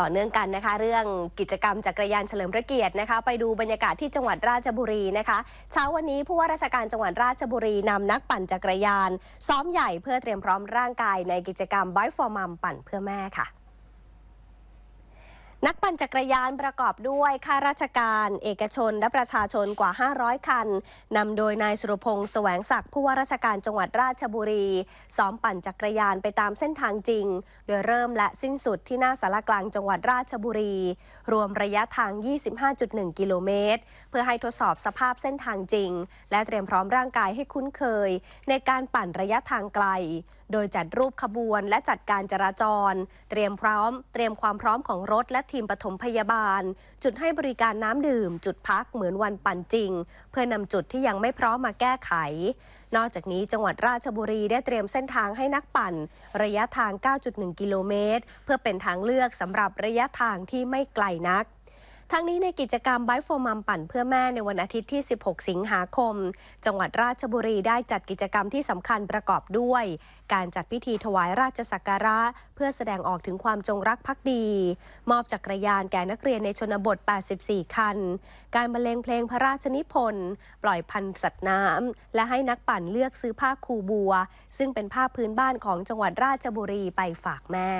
ต่อเนื่องกันนะคะ เรื่องกิจกรรมจักรยานเฉลิมพระเกียรตินะคะ ไปดูบรรยากาศที่จังหวัดราชบุรีนะคะ เช้าวันนี้ผู้ว่าราชการจังหวัดราชบุรีนำนักปั่นจักรยาน ซ้อมใหญ่เพื่อเตรียมพร้อมร่างกายในกิจกรรม Bike for Mom ปั่นเพื่อแม่ค่ะ นักปั่นจักรยานประกอบด้วยข้าราชการ เอกชน และประชาชนกว่า 500 คันนำโดยนายสุรพงษ์แสวงศักดิ์ผู้ว่าราชการจังหวัดราชบุรีซ้อมปั่นจักรยานไปตามเส้นทางจริง โดยเริ่มและสิ้นสุดที่หน้าสารกลางจังหวัดราชบุรี รวมระยะทาง 25.1 กิโลเมตร เพื่อให้ทดสอบสภาพเส้นทางจริง และเตรียมพร้อมร่างกายให้คุ้นเคย ในการปั่นระยะทางไกลโดยจัดรูปขบวนและจัดการจราจร เตรียมพร้อม เตรียมความพร้อมของรถและทีมปฐมพยาบาล จุดให้บริการน้ำดื่ม จุดพักเหมือนวันปั่นจริง เพื่อนำจุดที่ยังไม่พร้อมมาแก้ไข นอกจากนี้จังหวัดราชบุรีได้เตรียมเส้นทางให้นักปั่น ระยะทาง 9.1 กิโลเมตร เพื่อเป็นทางเลือกสำหรับระยะทางที่ไม่ไกลนัก ทั้งนี้ในกิจกรรม Bike for Mom ปั่นเพื่อแม่ในวันอาทิตย์ที่ 16 สิงหาคม จังหวัดราชบุรีได้จัดกิจกรรมที่สำคัญประกอบด้วย การจัดพิธีถวายราชสักการะ เพื่อแสดงออกถึงความจงรักภักดี มอบจักรยานแก่นักเรียนในชนบท 84 คัน การบรรเลงเพลงพระราชนิพนธ์ปล่อยพันธุ์สัตว์น้ำและให้นักปั่นเลือกซื้อผ้าคูบัว ซึ่งเป็นผ้าพื้นบ้านของจังหวัดราชบุรีไปฝากแม่